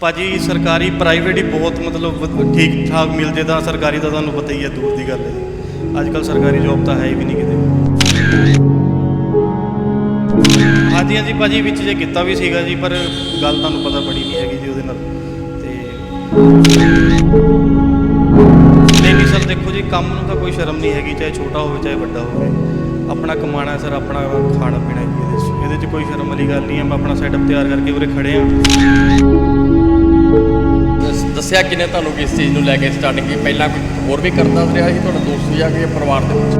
ਭਾਜੀ, ਸਰਕਾਰੀ ਪ੍ਰਾਈਵੇਟ ਹੀ ਬਹੁਤ ਮਤਲਬ ਠੀਕ ਠਾਕ ਮਿਲ ਜੇ ਤਾਂ ਸਰਕਾਰੀ ਦਾ ਤੁਹਾਨੂੰ ਪਤਾ ਹੀ ਹੈ, ਦੂਰ ਦੀ ਗੱਲ ਹੈ। ਅੱਜ ਕੱਲ ਸਰਕਾਰੀ ਜੌਬ ਤਾਂ ਹੈ ਹੀ ਵੀ ਨਹੀਂ ਕਿਤੇ। ਹਾਂਜੀ ਹਾਂਜੀ ਭਾਜੀ, ਵਿੱਚ ਜੇ ਕੀਤਾ ਵੀ ਸੀਗਾ ਜੀ, ਪਰ ਗੱਲ ਤੁਹਾਨੂੰ ਪਤਾ ਬੜੀ ਨਹੀਂ ਹੈਗੀ ਜੀ ਉਹਦੇ ਨਾਲ। ਤੇ ਨਹੀਂ ਸਰ ਦੇਖੋ ਜੀ, ਕੰਮ ਨੂੰ ਤਾਂ ਕੋਈ ਸ਼ਰਮ ਨਹੀਂ ਹੈਗੀ, ਚਾਹੇ ਛੋਟਾ ਹੋਵੇ, ਚਾਹੇ ਵੱਡਾ ਹੋਵੇ। ਆਪਣਾ ਕਮਾਣਾ ਸਰ, ਆਪਣਾ ਖਾਣਾ ਪੀਣਾ ਜੀ, ਇਹਦੇ 'ਚ। ਇਹਦੇ 'ਚ ਕੋਈ ਸ਼ਰਮ ਵਾਲੀ ਗੱਲ ਨਹੀਂ ਹੈ, ਮੈਂ ਆਪਣਾ ਸੈਟਅਪ ਤਿਆਰ ਕਰਕੇ ਉਰੇ ਖੜੇ ਹਾਂ। ਦੱਸਿਆ ਕਿਨੇ ਤੁਹਾਨੂੰ ਕਿਸ ਚੀਜ਼ ਨੂੰ ਲੈ ਕੇ ਸਟਾਰਟਿੰਗ ਕੀ ਪਹਿਲਾਂ ਕੋਈ ਹੋਰ ਵੀ ਕਰਦਾ ਰਿਹਾ ਸੀ? ਤੁਹਾਡਾ ਦੋਸਤ ਜਾਂ ਕਿ ਪਰਿਵਾਰ ਦੇ ਵਿੱਚ?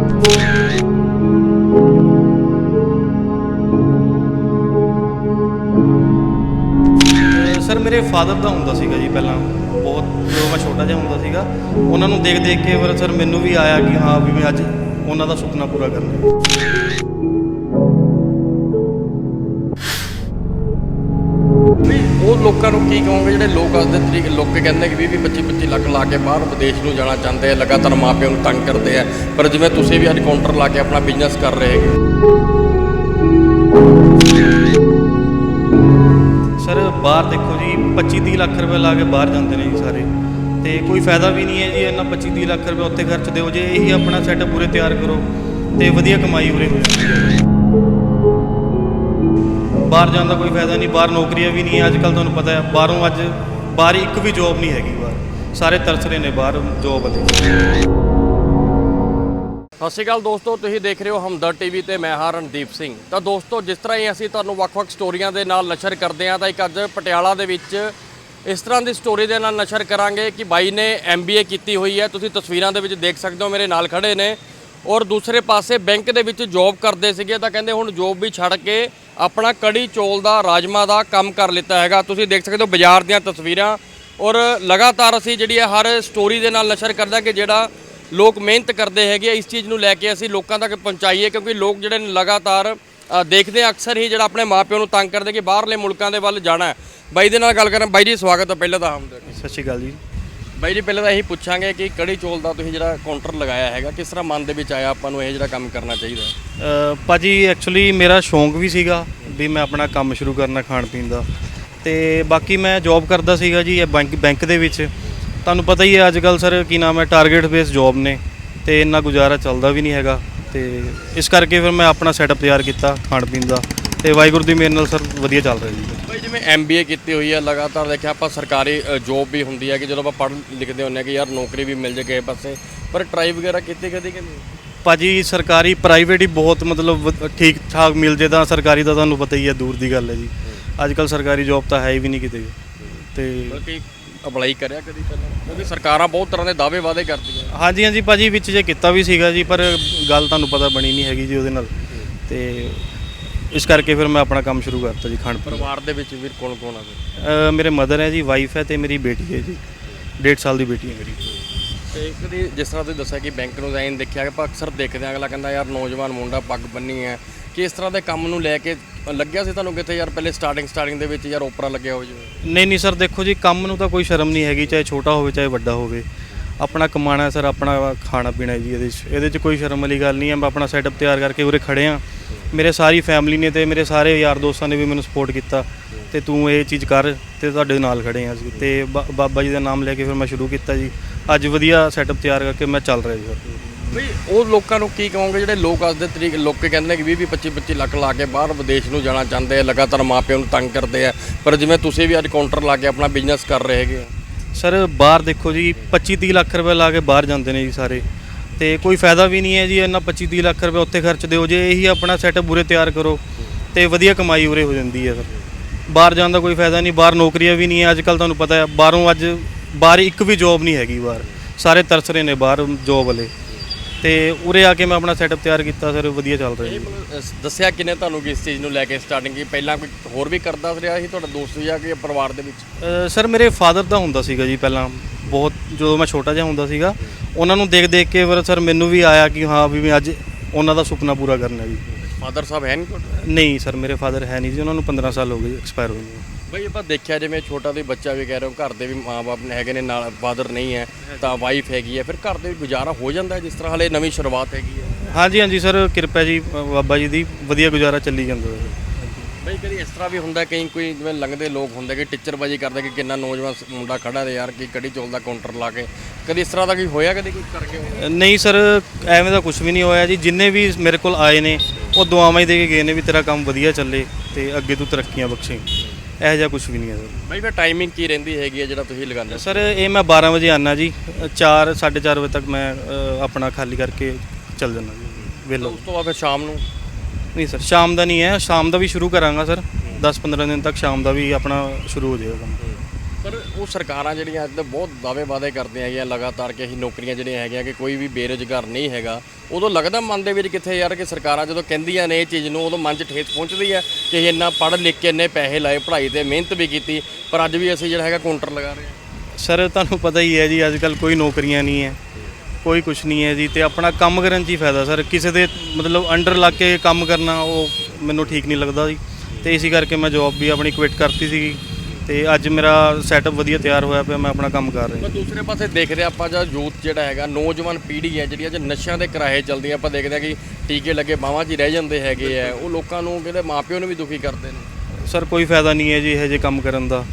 ਸਰ, ਮੇਰੇ ਫਾਦਰ ਦਾ ਹੁੰਦਾ ਸੀਗਾ ਜੀ ਪਹਿਲਾਂ। ਬਹੁਤ, ਜਦੋਂ ਮੈਂ ਛੋਟਾ ਜਿਹਾ ਹੁੰਦਾ ਸੀਗਾ, ਉਹਨਾਂ ਨੂੰ ਦੇਖ ਦੇਖ ਕੇ ਫਿਰ ਸਰ ਮੈਨੂੰ ਵੀ ਆਇਆ ਕਿ ਹਾਂ ਵੀ ਮੈਂ ਅੱਜ ਉਹਨਾਂ ਦਾ ਸੁਪਨਾ ਪੂਰਾ ਕਰਨਾ ਲੋਕਾਂ ਨੂੰ ਕੀ ਕਹੋਗੇ? ਜਿਹੜੇ ਲੋਕ ਅੱਜ ਦੇ ਤਰੀਕ ਲੋਕ ਕਹਿੰਦੇ ਕਿ 20 25 25 ਲੱਖ ਲਾ ਕੇ ਬਾਹਰ ਵਿਦੇਸ਼ ਨੂੰ ਜਾਣਾ ਚਾਹੁੰਦੇ ਆ, ਲਗਾਤਾਰ ਮਾਪਿਆਂ ਨੂੰ ਤੰਗ ਕਰਦੇ ਆ। ਪਰ ਜਿਵੇਂ ਤੁਸੀਂ ਵੀ ਅੱਜ ਕਾਊਂਟਰ ਲਾ ਕੇ ਆਪਣਾ ਬਿਜ਼ਨਸ ਕਰ ਰਹੇ ਹੈਗੇ। ਸਰ, ਬਾਹਰ ਦੇਖੋ ਜੀ 25 30 ਲੱਖ ਰੁਪਏ ਲਾ ਕੇ ਬਾਹਰ ਜਾਂਦੇ ਨੇ ਜੀ ਸਾਰੇ। ਤੇ ਕੋਈ ਫਾਇਦਾ ਵੀ ਨਹੀਂ ਹੈ ਜੀ ਇਹਨਾਂ 25 30 ਲੱਖ ਰੁਪਏ ਉੱਥੇ ਖਰਚ ਦਿਓ ਜੇ ਇਹੀ ਆਪਣਾ ਸੈਟਅਪ ਪੂਰੇ ਤਿਆਰ ਕਰੋ ਤੇ ਵਧੀਆ ਕਮਾਈ ਉਰੇ ਹੋ ਜਾਂਦੀ ਹੈ। ਬਾਹਰ ਜਾਣ ਦਾ ਕੋਈ ਫਾਇਦਾ ਨਹੀਂ, ਬਾਹਰ ਨੌਕਰੀਆਂ ਵੀ ਨਹੀਂ ਹੈ। ਅੱਜ ਕੱਲ ਤੁਹਾਨੂੰ ਪਤਾ ਹੈ, ਬਾਹਰੋਂ ਅੱਜ ਬਾਹਰ ਇੱਕ ਵੀ ਜੋਬ ਨਹੀਂ ਹੈਗੀ ਬਾਹਰ। ਸਾਰੇ ਤਰਸ ਰਹੇ ਨੇ ਬਾਹਰ ਜੋਬ ਅਤੇ ਸਤਿ ਸ਼੍ਰੀ ਅਕਾਲ ਦੋਸਤੋ, ਤੁਸੀਂ ਦੇਖ ਰਹੇ ਹੋ ਹਮਦਰ ਟੀਵੀ ਤੇ ਮੈਂ ਹਾਂ ਰਣਦੀਪ ਸਿੰਘ। ਤਾਂ ਦੋਸਤੋ, ਜਿਸ ਤਰ੍ਹਾਂ ਹੀ ਅਸੀਂ ਤੁਹਾਨੂੰ ਵੱਖ-ਵੱਖ ਸਟੋਰੀਆਂ ਦੇ ਨਾਲ ਨਸ਼ਰ ਕਰਦੇ ਹਾਂ, ਤਾਂ ਇੱਕ ਅੱਜ ਪਟਿਆਲਾ ਦੇ ਵਿੱਚ ਇਸ ਤਰ੍ਹਾਂ ਦੀ ਸਟੋਰੀ ਦੇ ਨਾਲ ਨਸ਼ਰ ਕਰਾਂਗੇ ਕਿ ਬਾਈ ਨੇ ਐਮਬੀਏ ਕੀਤੀ ਹੋਈ ਹੈ। ਤੁਸੀਂ ਤਸਵੀਰਾਂ ਦੇ ਵਿੱਚ ਦੇਖ ਸਕਦੇ ਹੋ, ਮੇਰੇ ਨਾਲ ਖੜੇ ਨੇ। ਔਰ ਦੂਸਰੇ ਪਾਸੇ ਬੈਂਕ ਦੇ ਵਿੱਚ ਜੌਬ ਕਰਦੇ ਸੀਗੇ ਤਾਂ ਕਹਿੰਦੇ ਹੁਣ ਜੌਬ ਵੀ ਛੱਡ ਕੇ ਆਪਣਾ ਕੜੀ ਚੋਲ ਦਾ ਰਾਜਮਾ ਦਾ ਕੰਮ ਕਰ ਲਿੱਤਾ ਹੈਗਾ। ਤੁਸੀਂ ਦੇਖ ਸਕਦੇ ਹੋ ਬਾਜ਼ਾਰ ਦੀਆਂ ਤਸਵੀਰਾਂ। ਔਰ ਲਗਾਤਾਰ ਅਸੀਂ ਜਿਹੜੀ ਹੈ ਹਰ ਸਟੋਰੀ ਦੇ ਨਾਲ ਨਸ਼ਰ ਕਰਦਾ ਕਿ ਜਿਹੜਾ ਲੋਕ ਮਿਹਨਤ ਕਰਦੇ ਹੈਗੇ ਆ, ਇਸ ਚੀਜ਼ ਨੂੰ ਲੈ ਕੇ ਅਸੀਂ ਲੋਕਾਂ ਤੱਕ ਪਹੁੰਚਾਈਏ ਕਿਉਂਕਿ ਲੋਕ ਜਿਹੜੇ ਨੇ ਲਗਾਤਾਰ ਦੇਖਦੇ ਆ ਅਕਸਰ ਹੀ ਜਿਹੜਾ ਆਪਣੇ ਮਾਪਿਆਂ ਨੂੰ ਤੰਗ ਕਰਦੇ ਕਿ ਬਾਹਰਲੇ ਮੁਲਕਾਂ ਦੇ ਵੱਲ ਜਾਣਾ ਬਾਈ ਦੇ ਨਾਲ ਗੱਲ ਕਰਾਂ ਬਾਈ ਜੀ ਸਵਾਗਤ ਹੈ ਪਹਿਲਾਂ ਤਾਂ ਹਮਦਰ ਸਤਿ ਸ਼੍ਰੀ ਅਕਾਲ ਜੀ। ਬਾਈ ਜੀ ਪਹਿਲਾਂ ਤਾਂ ਇਹੀ ਪੁੱਛਾਂਗੇ ਕਿ ਕੜੀ ਚੋਲ ਦਾ ਤੁਸੀਂ ਜਿਹੜਾ ਕਾਊਂਟਰ ਲਗਾਇਆ ਹੈਗਾ ਕਿਸ ਤਰ੍ਹਾਂ ਮਨ ਦੇ ਵਿੱਚ ਆਇਆ ਆਪਾਂ ਨੂੰ ਇਹ ਜਿਹੜਾ ਕੰਮ ਕਰਨਾ ਚਾਹੀਦਾ? ਹੈ ਅ, ਭਾਜੀ ਐਕਚੁਅਲੀ ਮੇਰਾ ਸ਼ੌਂਕ ਵੀ ਸੀਗਾ ਵੀ ਮੈਂ ਆਪਣਾ ਕੰਮ ਸ਼ੁਰੂ ਕਰਨਾ ਖਾਣ ਪੀਣ ਦਾ। ਤੇ ਬਾਕੀ ਮੈਂ ਜੌਬ ਕਰਦਾ ਸੀਗਾ ਜੀ ਇਹ ਬੈਂਕ ਬੈਂਕ ਦੇ ਵਿੱਚ। ਤੁਹਾਨੂੰ ਪਤਾ ਹੀ ਹੈ ਅੱਜ ਕੱਲ ਸਰ ਕੀ ਨਾਮ ਹੈ ਟਾਰਗੇਟ ਬੇਸ ਜੌਬ ਨੇ ਤੇ ਇੰਨਾ ਗੁਜ਼ਾਰਾ ਚੱਲਦਾ ਵੀ ਨਹੀਂ ਹੈਗਾ। ਤੇ ਇਸ ਕਰਕੇ ਫਿਰ ਮੈਂ ਆਪਣਾ ਸੈਟਅਪ ਤਿਆਰ ਕੀਤਾ ਖਾਣ ਪੀਣ ਦਾ। ਤੇ ਵਾਹਿਗੁਰੂ ਦੀ ਮਿਹਰ ਨਾਲ ਸਰ ਵਧੀਆ ਚੱਲ ਰਿਹਾ ਜੀ। ਬਾਈ ਜਿਵੇਂ ਐਮਬੀਏ ਕੀਤੀ ਹੋਈ ਹੈ ਲਗਾਤਾਰ ਦੇਖਿਆ ਆਪਾਂ ਸਰਕਾਰੀ ਜੋਬ ਵੀ ਹੁੰਦੀ ਹੈ ਕਿ ਜਦੋਂ ਆਪਾਂ ਪੜ੍ਹ ਲਿਖਦੇ ਹੁੰਦੇ ਹਾਂ ਕਿ ਯਾਰ ਨੌਕਰੀ ਵੀ ਮਿਲ ਜੇ ਕਿਸੇ ਪਾਸੇ ਪਰ ਟਰਾਈ ਵਗੈਰਾ ਕੀਤੀ ਕਦੀ ਕਿ ਨਹੀਂ ਭਾਜੀ ਸਰਕਾਰੀ ਪ੍ਰਾਈਵੇਟ ਹੀ ਬਹੁਤ ਮਤਲਬ ਠੀਕ ਠਾਕ ਮਿਲ ਜੇ ਤਾਂ ਸਰਕਾਰੀ ਦਾ ਤੁਹਾਨੂੰ ਪਤਾ ਹੀ ਹੈ ਦੂਰ ਦੀ ਗੱਲ ਹੈ ਜੀ। ਅੱਜ ਕੱਲ ਸਰਕਾਰੀ ਜੌਬ ਤਾਂ ਹੈ ਹੀ ਵੀ ਨਹੀਂ ਕਿਤੇ। ਤੇ ਅਪਲਾਈ ਕਰਿਆ ਕਦੀ ਪਹਿਲਾਂ? ਕਿਉਂਕਿ ਸਰਕਾਰਾਂ ਬਹੁਤ ਤਰ੍ਹਾਂ ਦੇ ਦਾਅਵੇ ਵਾਅਦੇ ਕਰਦੀਆਂ। ਹਾਂਜੀ ਹਾਂਜੀ ਭਾਜੀ ਵਿੱਚ ਜੇ ਕੀਤਾ ਵੀ ਸੀਗਾ ਜੀ ਪਰ ਗੱਲ ਤੁਹਾਨੂੰ ਪਤਾ ਬਣੀ ਨਹੀਂ ਹੈਗੀ ਜੀ ਉਹਦੇ ਨਾਲ। ਤੇ ਇਸ ਕਰਕੇ ਫਿਰ ਮੈਂ ਆਪਣਾ ਕੰਮ ਸ਼ੁਰੂ ਕਰਤਾ ਜੀ ਖਾਣ ਪੀਣ। ਪਰਿਵਾਰ ਦੇ ਵਿੱਚ ਵੀਰ ਕੌਣ ਕੌਣ ਆ ਫਿਰ? ਅ, ਮੇਰੇ ਮਦਰ ਹੈ ਜੀ ਵਾਈਫ ਹੈ ਤੇ ਮੇਰੀ ਬੇਟੀ ਹੈ ਜੀ। 1.5 ਸਾਲ ਦੀ ਬੇਟੀ ਹੈ ਮੇਰੀ। ਤੇ ਕਦੀ ਜਿਸ ਤਰ੍ਹਾਂ ਤੁਸੀਂ ਦੱਸਿਆ ਕਿ ਬੈਂਕ ਨੂੰ ਜਾਈਨ ਦੇਖਿਆ ਕਿ ਆਪਾਂ ਅਕਸਰ ਦੇਖਦੇ ਹਾਂ ਅਗਲਾ ਕਹਿੰਦਾ ਯਾਰ ਨੌਜਵਾਨ ਮੁੰਡਾ ਪੱਗ ਬੰਨੀ ਹੈ। ਕਿ ਇਸ ਤਰ੍ਹਾਂ ਦੇ ਕੰਮ ਨੂੰ ਲੈ ਕੇ ਲੱਗਿਆ ਸੀ ਤੁਹਾਨੂੰ ਕਿਤੇ? ਯਾਰ ਪਹਿਲੇ ਸਟਾਰਟਿੰਗ ਸਟਾਰਟਿੰਗ ਦੇ ਵਿੱਚ ਯਾਰ ਓਪਰਾ ਲੱਗਿਆ ਹੋ ਜਾਵੇ। ਨਹੀਂ ਨਹੀਂ ਸਰ ਦੇਖੋ ਜੀ ਕੰਮ ਨੂੰ ਤਾਂ ਕੋਈ ਸ਼ਰਮ ਨਹੀਂ ਹੈਗੀ ਚਾਹੇ ਛੋਟਾ ਹੋਵੇ ਚਾਹੇ ਵੱਡਾ ਹੋਵੇ। ਆਪਣਾ ਕਮਾਣਾ ਸਰ, ਆਪਣਾ ਖਾਣਾ ਪੀਣਾ ਜੀ ਇਹਦੇ 'ਚ। ਇਹਦੇ 'ਚ ਕੋਈ ਸ਼ਰਮ ਵਾਲੀ ਗੱਲ ਨਹੀਂ ਹੈ, ਮੈਂ ਆਪਣਾ ਸੈਟਅਪ ਤਿਆਰ ਕਰਕੇ ਉਰੇ ਖੜੇ ਆ ਮੇਰੇ ਸਾਰੀ ਫੈਮਿਲੀ ਨੇ ਤੇ ਮੇਰੇ ਸਾਰੇ ਯਾਰ ਦੋਸਤਾਂ ਨੇ ਵੀ ਮੈਨੂੰ ਸਪੋਰਟ ਕੀਤਾ ਤੇ ਤੂੰ ਇਹ ਚੀਜ਼ ਕਰ ਤੇ ਤੁਹਾਡੇ ਨਾਲ ਖੜੇ ਆ ਅਸੀਂ। ਤੇ ਬਾ- ਬਾਬਾ ਜੀ ਦਾ ਨਾਮ ਲੈ ਕੇ ਫਿਰ ਮੈਂ ਸ਼ੁਰੂ ਕੀਤਾ ਜੀ। ਅੱਜ ਵਧੀਆ ਸੈਟਅਪ ਤਿਆਰ ਕਰਕੇ ਮੈਂ ਚੱਲ ਰਿਹਾ ਜੀ ਸਰ। ਵੀ ਉਹ ਲੋਕਾਂ ਨੂੰ ਕੀ ਕਹੋਗੇ ਜਿਹੜੇ ਲੋਕ ਅੱਜ ਦੇ ਤਰੀਕ, ਲੋਕ ਕਹਿੰਦੇ ਨੇ ਕਿ 20 25 25 ਲੱਖ ਲਾ ਕੇ ਬਾਹਰ ਵਿਦੇਸ਼ ਨੂੰ ਜਾਣਾ ਚਾਹੁੰਦੇ ਆ, ਲਗਾਤਾਰ ਮਾਪਿਆਂ ਨੂੰ ਤੰਗ ਕਰਦੇ ਆ। ਪਰ ਜਿਵੇਂ ਤੁਸੀਂ ਵੀ ਅੱਜ ਕਾਊਂਟਰ ਲਾ ਕੇ ਆਪਣਾ ਬਿਜ਼ਨਸ ਕਰ ਰਹੇ ਹੈਗੇ ਸਰ ਬਾਹਰ ਦੇਖੋ ਜੀ 25 30 ਲੱਖ ਰੁਪਏ ਲਾ ਕੇ ਬਾਹਰ ਜਾਂਦੇ ਨੇ ਜੀ ਸਾਰੇ। ਤੇ ਕੋਈ ਫਾਇਦਾ ਵੀ ਨਹੀਂ ਹੈ ਜੀ ਇੰਨਾ 25 30 ਲੱਖ ਰੁਪਏ ਉੱਥੇ ਖਰਚ ਦਿਓ, ਜੇ ਇਹੀ ਆਪਣਾ ਸੈਟਅਪ ਪੂਰੇ ਤਿਆਰ ਕਰੋ ਤੇ ਵਧੀਆ ਕਮਾਈ ਉਰੇ ਹੋ ਜਾਂਦੀ ਹੈ ਸਰ। ਬਾਹਰ ਜਾਣ ਦਾ ਕੋਈ ਫਾਇਦਾ ਨਹੀਂ, ਬਾਹਰ ਨੌਕਰੀਆਂ ਵੀ ਨਹੀਂ ਹੈ ਅੱਜ ਕੱਲ ਤੁਹਾਨੂੰ ਪਤਾ ਹੈ, ਬਾਹਰੋਂ ਅੱਜ ਬਾਹਰ ਇੱਕ ਵੀ ਜੌਬ ਨਹੀਂ ਹੈਗੀ ਬਾਹਰ। ਸਾਰੇ ਤਰਸ ਰਹੇ ਨੇ ਬਾਹਰ ਜੌਬ ਵਾਲੇ। ਤੇ ਉਰੇ ਆ ਕੇ ਮੈਂ ਆਪਣਾ ਸੈਟਅਪ ਤਿਆਰ ਕੀਤਾ ਸਰ ਵਧੀਆ ਚੱਲ ਰਿਹਾ ਜੀ। ਦੱਸਿਆ ਕਿਨੇ ਤੁਹਾਨੂੰ ਕਿ ਇਸ ਚੀਜ਼ ਨੂੰ ਲੈ ਕੇ ਸਟਾਰਟਿੰਗ ਕੀ ਪਹਿਲਾਂ ਕੋਈ ਹੋਰ ਵੀ ਕਰਦਾ ਰਿਹਾ ਸੀ ਤੁਹਾਡਾ ਦੋਸਤ ਜਾਂ ਕਿ ਪਰਿਵਾਰ ਦੇ ਵਿੱਚ? ਅ, ਸਰ ਮੇਰੇ ਫਾਦਰ ਦਾ ਹੁੰਦਾ ਸੀਗਾ ਜੀ ਪਹਿਲਾਂ ਬਹੁਤ ਜਦੋਂ ਮੈਂ ਛੋਟਾ ਜਿਹਾ ਹੁੰਦਾ ਸੀਗਾ ਉਹਨਾਂ ਨੂੰ ਦੇਖ ਦੇਖ ਕੇ ਫਿਰ ਸਰ ਮੈਨੂੰ ਵੀ ਆਇਆ ਕਿ ਹਾਂ ਵੀ ਮੈਂ ਅੱਜ ਉਹਨਾਂ ਦਾ ਸੁਪਨਾ ਪੂਰਾ ਕਰਨਾ ਜੀ। ਫਾਦਰ ਸਾਹਿਬ ਹੈ ਨਹੀਂ ਸਰ ਮੇਰੇ ਫਾਦਰ ਹੈ ਨਹੀਂ ਜੀ ਉਹਨਾਂ ਨੂੰ 15 ਸਾਲ ਹੋ ਗਏ ਐਕਸਪਾਇਰ ਹੋਏ ਨੂੰ। ਬਈ ਆਪਾਂ ਦੇਖਿਆ ਜਿਵੇਂ ਛੋਟਾ ਵੀ ਬੱਚਾ ਵੀ ਕਹਿ ਰਹੇ ਹੋ ਘਰ ਦੇ ਵੀ ਮਾਪੇ ਨੇ ਹੈਗੇ ਨੇ ਨਾਲ ਫਾਦਰ ਨਹੀਂ ਹੈ ਤਾਂ ਵਾਈਫ ਹੈਗੀ ਹੈ ਫਿਰ ਘਰ ਦੇ ਵੀ ਗੁਜ਼ਾਰਾ ਹੋ ਜਾਂਦਾ ਜਿਸ ਤਰ੍ਹਾਂ ਹਲੇ ਨਵੀਂ ਸ਼ੁਰੂਆਤ ਹੈਗੀ ਹੈ। ਹਾਂਜੀ ਹਾਂਜੀ ਸਰ ਕਿਰਪਾ ਜੀ ਬਾਬਾ ਜੀ ਦੀ ਵਧੀਆ ਗੁਜ਼ਾਰਾ ਚੱਲੀ ਜਾਂਦਾ ਹੈ। ਬਈ ਕਦੀ ਇਸ ਤਰ੍ਹਾਂ ਵੀ ਹੁੰਦਾ ਕਈ ਕੋਈ ਜਿਵੇਂ ਲੰਘਦੇ ਲੋਕ ਹੁੰਦੇ ਕਿ ਟੀਚਰਬਾਜੀ ਕਰਦੇ ਕਿ ਕਿੰਨਾ ਨੌਜਵਾਨ ਮੁੰਡਾ ਖੜਾ ਤੇ ਯਾਰ ਕੀ ਕੜੀ ਚੌਲ ਦਾ ਕਾਊਂਟਰ ਲਾ ਕੇ ਕਦੀ ਇਸ ਤਰ੍ਹਾਂ ਦਾ ਕੋਈ ਹੋਇਆ ਕਦੀ ਕੋਈ ਕਰਕੇ? ਨਹੀਂ ਸਰ ਐਵੇਂ ਦਾ ਕੁਝ ਵੀ ਨਹੀਂ ਹੋਇਆ ਜੀ ਜਿੰਨੇ ਵੀ ਮੇਰੇ ਕੋਲ ਆਏ ਨੇ ਉਹ ਦੁਆਵਾਂ ਹੀ ਦੇ ਕੇ ਗਏ ਨੇ ਵੀ ਤੇਰਾ ਕੰਮ ਵਧੀਆ ਚੱਲੇ ਤੇ ਅੱਗੇ ਤੂੰ ਤਰੱਕੀਆਂ ਬਖਸ਼ੇ। ਇਹੋ ਜਿਹਾ ਕੁਝ ਵੀ ਨਹੀਂ ਹੈ ਸਰ। ਬਈ ਫਿਰ ਟਾਈਮਿੰਗ ਕੀ ਰਹਿੰਦੀ ਹੈਗੀ ਹੈ ਜਿਹੜਾ ਤੁਸੀਂ ਲਗਾਉਂਦੇ ਹੋ? ਸਰ ਇਹ ਮੈਂ 12 ਵਜੇ ਆਨਾ ਜੀ। 4 4:30 ਵਜੇ ਤੱਕ ਮੈਂ ਅ, ਆਪਣਾ ਖਾਲੀ ਕਰਕੇ ਚੱਲ ਜਾਂਦਾ ਜੀ ਵੇਲਾ ਉਸ ਤੋਂ ਬਾਅਦ ਫਿਰ ਸ਼ਾਮ ਨੂੰ? ਨਹੀਂ ਸਰ ਸ਼ਾਮ ਦਾ ਨਹੀਂ ਹੈ। ਸ਼ਾਮ ਦਾ ਵੀ ਸ਼ੁਰੂ ਕਰਾਂਗਾ ਸਰ। 10-15 ਦਿਨ ਤੱਕ ਸ਼ਾਮ ਦਾ ਵੀ ਆਪਣਾ ਸ਼ੁਰੂ ਹੋ ਜਾਏਗਾ ਕੰਮ। ਪਰ ਉਹ ਸਰਕਾਰਾਂ ਜਿਹੜੀਆਂ ਅੱਜ ਤਾਂ ਬਹੁਤ ਦਾਅਵੇ ਵਾਅਦੇ ਕਰਦੀਆਂ ਹੈਗੀਆਂ ਲਗਾਤਾਰ ਕਿ ਅਸੀਂ ਨੌਕਰੀਆਂ ਜਿਹੜੀਆਂ ਹੈਗੀਆਂ ਕਿ ਕੋਈ ਵੀ ਬੇਰੁਜ਼ਗਾਰ ਨਹੀਂ ਹੈਗਾ। ਉਦੋਂ ਲੱਗਦਾ ਮਨ ਦੇ ਵਿੱਚ ਕਿੱਥੇ ਯਾਰ ਕਿ ਸਰਕਾਰਾਂ ਜਦੋਂ ਕਹਿੰਦੀਆਂ ਨੇ ਇਹ ਚੀਜ਼ ਨੂੰ, ਉਦੋਂ ਮਨ 'ਚ ਠੇਸ ਪਹੁੰਚਦੀ ਹੈ ਕਿ ਅਸੀਂ ਇੰਨਾ ਪੜ੍ਹ ਲਿਖ ਕੇ ਇੰਨੇ ਪੈਸੇ ਲਾਏ, ਪੜ੍ਹਾਈ ਤੇ ਮਿਹਨਤ ਵੀ ਕੀਤੀ, ਪਰ ਅੱਜ ਵੀ ਅਸੀਂ ਜਿਹੜਾ ਹੈਗਾ ਕਾਊਂਟਰ ਲਗਾ ਰਹੇ ਹਾਂ। ਸਰ, ਤੁਹਾਨੂੰ ਪਤਾ ਹੀ ਹੈ ਜੀ ਅੱਜ ਕੱਲ ਕੋਈ ਨੌਕਰੀਆਂ ਨਹੀਂ ਹੈ, ਕੋਈ ਕੁਝ ਨਹੀਂ ਹੈ ਜੀ, ਤੇ ਆਪਣਾ ਕੰਮ ਕਰਨ 'ਚ ਹੀ ਫਾਇਦਾ ਸਰ। ਕਿਸੇ ਦੇ ਮਤਲਬ ਅੰਡਰ ਲੱਗ ਕੇ ਕੰਮ ਕਰਨਾ, ਉਹ ਮੈਨੂੰ ਠੀਕ ਨਹੀਂ ਲੱਗਦਾ ਜੀ, ਤੇ ਇਸੇ ਕਰਕੇ ਮੈਂ ਜੌਬ ਵੀ ਆਪਣੀ ਕੁਇਟ ਕਰਤੀ ਸੀਗੀ। ਤੇ ਅੱਜ ਮੇਰਾ ਸੈਟਅਪ ਵਧੀਆ ਤਿਆਰ ਹੋਇਆ ਪਿਆ ਮੈਂ ਆਪਣਾ ਕੰਮ ਕਰ ਰਿਹਾ। ਪਰ ਦੂਸਰੇ ਪਾਸੇ ਦੇਖਦੇ ਆਪਾਂ ਜਾਂ ਯੂਥ ਜਿਹੜਾ ਹੈਗਾ ਨੌਜਵਾਨ ਪੀੜ੍ਹੀ ਹੈ ਜਿਹੜੀ ਅੱਜ ਨਸ਼ਿਆਂ ਦੇ ਕਿਰਾਏ ਚੱਲਦੀ ਆਪਾਂ ਦੇਖਦੇ ਹਾਂ ਕਿ ਟੀਕੇ ਲੱਗੇ ਬਾਹਾਂ 'ਚ ਹੀ ਰਹਿ ਜਾਂਦੇ ਹੈਗੇ ਆ। ਉਹ ਲੋਕਾਂ ਨੂੰ ਕਹਿੰਦੇ ਮਾਪਿਓ ਨੂੰ ਵੀ ਦੁਖੀ ਕਰਦੇ ਨੇ? ਸਰ ਕੋਈ ਫਾਇਦਾ ਨਹੀਂ ਹੈ ਜੀ ਇਹੋ ਜਿਹੇ ਕੰਮ ਕਰਨ ਦਾ।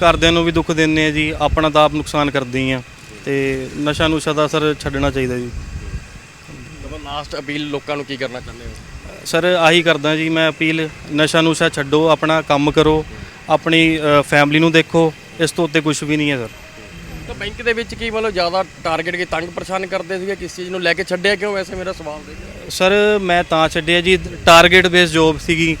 ਘਰਦਿਆਂ ਨੂੰ ਵੀ ਦੁੱਖ ਦਿੰਦੇ ਆ ਜੀ ਆਪਣਾ ਤਾਂ ਆਪ ਨੁਕਸਾਨ ਕਰਦੇ ਆ। ਤੇ ਨਸ਼ਾ ਨੁਸ਼ਾ ਦਾ ਸਰ ਛੱਡਣਾ ਚਾਹੀਦਾ ਜੀ। ਮਤਲਬ ਲਾਸਟ ਅਪੀਲ ਲੋਕਾਂ ਨੂੰ ਕੀ ਕਰਨਾ ਚਾਹੁੰਦੇ ਹੋ? ਸਰ ਆਹੀ ਕਰਦਾ ਜੀ ਮੈਂ ਅਪੀਲ ਨਸ਼ਾ ਨੁਸ਼ਾ ਛੱਡੋ ਆਪਣਾ ਕੰਮ ਕਰੋ। ਆਪਣੀ ਫੈਮਿਲੀ ਨੂੰ ਦੇਖੋ ਇਸ ਤੋਂ ਉੱਤੇ ਕੁਝ ਵੀ ਨਹੀਂ ਹੈ ਸਰ ਤਾਂ ਬੈਂਕ ਦੇ ਵਿੱਚ ਕੀ ਮਤਲਬ ਜ਼ਿਆਦਾ ਟਾਰਗੇਟ ਕੀ ਤੰਗ ਪਰੇਸ਼ਾਨ ਕਰਦੇ ਸੀਗੇ? ਕਿਸ ਚੀਜ਼ ਨੂੰ ਲੈ ਕੇ ਛੱਡਿਆ ਕਿਉਂ? ਵੈਸੇ ਮੇਰਾ ਸਵਾਲ ਦੇ ਸਰ ਮੈਂ ਤਾਂ ਛੱਡਿਆ ਜੀ। ਟਾਰਗੇਟ ਬੇਸ ਜੋਬ ਸੀਗੀ।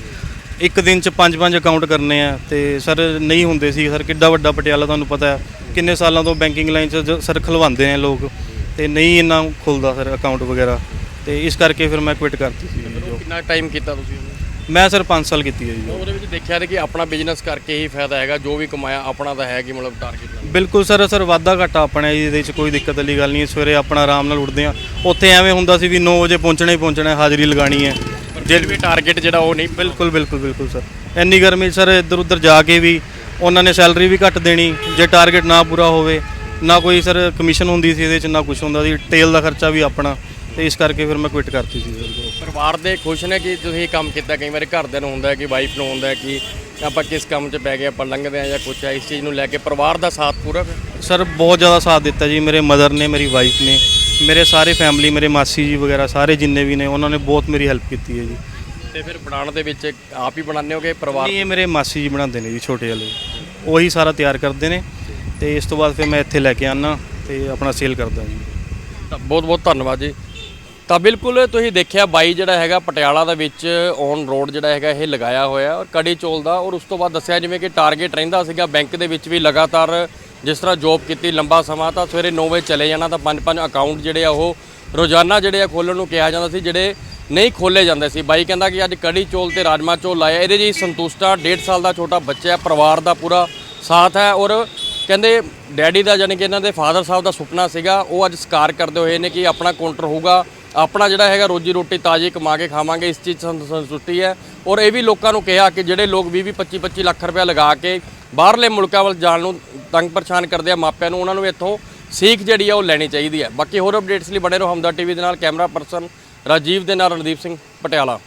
ਇੱਕ ਦਿਨ ਚ ਪੰਜ ਪੰਜ ਅਕਾਊਂਟ ਕਰਨੇ ਆ। ਤੇ ਸਰ ਨਹੀਂ ਹੁੰਦੇ ਸੀ। ਸਰ ਕਿੱਡਾ ਵੱਡਾ ਪਟਿਆਲਾ ਤੁਹਾਨੂੰ ਪਤਾ ਹੈ। ਕਿੰਨੇ ਸਾਲਾਂ ਤੋਂ ਬੈਂਕਿੰਗ ਲਾਈਨ ਚ ਸਰ ਖਲਵਾਉਂਦੇ ਨੇ ਲੋਕ। ਤੇ ਨਹੀਂ ਇੰਨਾ ਖੁੱਲਦਾ ਸਰ ਅਕਾਊਂਟ ਵਗੈਰਾ। ਤੇ ਇਸ ਕਰਕੇ ਫਿਰ ਮੈਂ ਕੁਇਟ ਕਰਤੀ ਸੀ। ਕਿੰਨਾ ਟਾਈਮ ਕੀਤਾ ਤੁਸੀਂ ਮੈਂ ਸਰ 5 ਸਾਲ ਕੀਤੀ ਹੈ ਜੀ। ਉਹਦੇ ਵਿੱਚ ਦੇਖਿਆ ਤੇ ਕਿ ਆਪਣਾ ਬਿਜ਼ਨਸ ਕਰਕੇ ਹੀ ਫਾਇਦਾ ਹੈਗਾ ਜੋ ਵੀ ਕਮਾਇਆ ਆਪਣਾ ਤਾਂ ਹੈ ਕਿ ਮਤਲਬ ਟਾਰਗੇਟ ਬਿਲਕੁਲ ਸਰ ਸਰ ਵਾਧਾ ਘਾਟਾ ਆਪਣਾ ਜੀ ਇਹਦੇ ਵਿੱਚ ਕੋਈ ਦਿੱਕਤ ਵਾਲੀ ਗੱਲ ਨਹੀਂ ਹੈ। ਸਵੇਰੇ ਆਪਣਾ ਆਰਾਮ ਨਾਲ ਉੱਠਦੇ ਆ ਉੱਥੇ ਐਵੇਂ ਹੁੰਦਾ ਸੀ ਵੀ 9 ਵਜੇ ਪਹੁੰਚਣਾ ਹੀ ਪਹੁੰਚਣਾ ਹੈ, ਹਾਜ਼ਰੀ ਲਗਾਣੀ ਹੈ। ਜੇ ਵੀ ਟਾਰਗੇਟ ਜਿਹੜਾ ਉਹ ਨਹੀਂ ਬਿਲਕੁਲ ਬਿਲਕੁਲ ਬਿਲਕੁਲ ਸਰ। ਇੰਨੀ ਗਰਮੀ 'ਚ ਸਰ ਇੱਧਰ ਉੱਧਰ ਜਾ ਕੇ ਵੀ ਉਹਨਾਂ ਨੇ ਸੈਲਰੀ ਵੀ ਘੱਟ ਦੇਣੀ। ਜੇ ਟਾਰਗੇਟ ਨਾ ਪੂਰਾ ਹੋਵੇ ਨਾ ਕੋਈ ਸਰ ਕਮਿਸ਼ਨ ਹੁੰਦੀ ਸੀ ਇਹਦੇ 'ਚ ਨਾ ਕੁਝ ਹੁੰਦਾ ਸੀ। ਤੇਲ ਦਾ ਖਰਚਾ ਵੀ ਆਪਣਾ। ਤੇ ਇਸ ਕਰਕੇ ਫਿਰ ਮੈਂ ਕੁਇਟ ਕਰਤੀ ਸੀ ਸਰ। ਪਰਿਵਾਰ ਦੇ ਖੁਸ਼ ਨੇ ਕਿ ਤੁਸੀਂ ਕੰਮ ਕੀਤਾ। ਕਈ ਵਾਰੀ ਘਰਦਿਆਂ ਨੂੰ ਹੁੰਦਾ ਕਿ ਵਾਈਫ ਨੂੰ ਹੁੰਦਾ ਕਿ ਆਪਾਂ ਕਿਸ ਕੰਮ 'ਚ ਪੈ ਗਏ ਆਪਾਂ ਲੰਘਦੇ ਆ ਜਾਂ ਕੁਛ ਹੈ ਇਸ ਚੀਜ਼ ਨੂੰ ਲੈ ਕੇ ਪਰਿਵਾਰ ਦਾ ਸਾਥ ਪੂਰਾ ਸਰ ਬਹੁਤ ਜ਼ਿਆਦਾ ਸਾਥ ਦਿੱਤਾ ਜੀ ਮੇਰੇ ਮਦਰ ਨੇ ਮੇਰੀ ਵਾਈਫ ਨੇ। ਮੇਰੇ ਸਾਰੇ ਫੈਮਿਲੀ ਮੇਰੇ ਮਾਸੀ ਜੀ ਵਗੈਰਾ ਸਾਰੇ ਜਿੰਨੇ ਵੀ ਨੇ ਉਹਨਾਂ ਨੇ ਬਹੁਤ ਮੇਰੀ ਹੈਲਪ ਕੀਤੀ ਹੈ ਜੀ। ਤੇ ਫਿਰ ਬਣਾਉਣ ਦੇ ਵਿੱਚ ਆਪ ਹੀ ਬਣਾਉਂਦੇ ਹੋਗੇ ਪਰਿਵਾਰ? ਨਹੀਂ ਇਹ ਮੇਰੇ ਮਾਸੀ ਜੀ ਬਣਾਉਂਦੇ ਨੇ ਜੀ ਛੋਟੇ ਵਾਲੇ। ਉਹੀ ਸਾਰਾ ਤਿਆਰ ਕਰਦੇ ਨੇ। ਤੇ ਇਸ ਤੋਂ ਬਾਅਦ ਫਿਰ ਮੈਂ ਇੱਥੇ ਲੈ ਕੇ ਆਨਾ ਤੇ ਆਪਣਾ ਸੇਲ ਕਰਦਾ ਜੀ। ਬਹੁਤ ਬਹੁਤ ਧੰਨਵਾਦ ਜੀ। ਤਾਂ ਬਿਲਕੁਲ ਤੁਸੀਂ ਦੇਖਿਆ ਬਾਈ ਜਿਹੜਾ ਹੈਗਾ ਪਟਿਆਲਾ ਦੇ ਵਿੱਚ ਔਨ ਰੋਡ ਜਿਹੜਾ ਹੈਗਾ ਇਹ ਲਗਾਇਆ ਹੋਇਆ ਔਰ ਕੜੀ ਚੋਲ ਦਾ ਔਰ ਉਸ ਤੋਂ ਬਾਅਦ ਦੱਸਿਆ ਜਿਵੇਂ ਕਿ ਟਾਰਗੇਟ ਰਹਿੰਦਾ ਸੀਗਾ ਬੈਂਕ ਦੇ ਵਿੱਚ ਵੀ ਲਗਾਤਾਰ ਜਿਸ ਤਰ੍ਹਾਂ ਜੋਬ ਕੀਤੀ ਲੰਬਾ ਸਮਾਂ ਤਾਂ ਸਵੇਰੇ 9 ਵਜੇ ਚਲੇ ਜਾਣਾ ਤਾਂ ਪੰਜ ਪੰਜ ਅਕਾਊਂਟ ਜਿਹੜੇ ਆ ਉਹ ਰੋਜ਼ਾਨਾ ਜਿਹੜੇ ਆ ਖੋਲਣ ਨੂੰ ਕਿਹਾ ਜਾਂਦਾ ਸੀ, ਜਿਹੜੇ ਨਹੀਂ ਖੋਲੇ ਜਾਂਦੇ ਸੀ। ਬਾਈ ਕਹਿੰਦਾ ਕਿ ਅੱਜ ਕੜੀ ਚੋਲ ਤੇ ਰਾਜਮਾ ਚੋਲ ਲਾਇਆ। ਇਹਦੇ ਜੀ ਸੰਤੁਸ਼ਟਾ 1.5 ਸਾਲ ਦਾ ਛੋਟਾ ਬੱਚਾ ਹੈ, ਪਰਿਵਾਰ ਦਾ ਪੂਰਾ ਸਾਥ ਹੈ ਔਰ ਕਹਿੰਦੇ ਡੈਡੀ ਦਾ ਯਾਨੀ ਕਿ ਇਹਨਾਂ ਦੇ ਫਾਦਰ ਸਾਹਿਬ ਦਾ ਸੁਪਨਾ ਸੀਗਾ, ਉਹ ਅੱਜ ਸਕਾਰ ਕਰਦੇ ਹੋਏ ਨੇ ਕਿ ਆਪਣਾ ਕਾਊਂਟਰ ਹੋਊਗਾ। ਆਪਣਾ ਜਿਹੜਾ ਹੈਗਾ ਰੋਜੀ ਰੋਟੀ ਤਾਜ਼ੀ ਕਮਾ ਕੇ ਖਾਵਾਂਗੇ, ਇਸ ਚੀਜ਼ ਸੰਤ- ਸੰਤੁਸ਼ਟੀ ਹੈ। ਔਰ ਇਹ ਵੀ ਲੋਕਾਂ ਨੂੰ ਕਿਹਾ ਕਿ ਜਿਹੜੇ ਲੋਕ 20 20 25 25 ਲੱਖ ਰੁਪਇਆ ਲਗਾ ਕੇ ਬਾਹਰਲੇ ਮੁਲਕਾਂ ਵੱਲ ਜਾਣ ਨੂੰ ਤੰਗ ਪਰੇਸ਼ਾਨ ਕਰਦੇ ਆ ਮਾਪਿਆਂ ਨੂੰ, ਉਹਨਾਂ ਨੂੰ ਇੱਥੋਂ ਸੀਖ ਜਿਹੜੀ ਆ ਉਹ ਲੈਣੀ ਚਾਹੀਦੀ ਹੈ। ਬਾਕੀ ਹੋਰ ਅਪਡੇਟਸ ਲਈ ਬਣੇ ਰਹੋ ਹਮਦਰ ਟੀਵੀ ਦੇ ਨਾਲ। ਕੈਮਰਾ ਪਰਸਨ ਰਾਜੀਵ ਦੇ ਨਾਲ ਰਣਦੀਪ ਸਿੰਘ ਪਟਿਆਲਾ।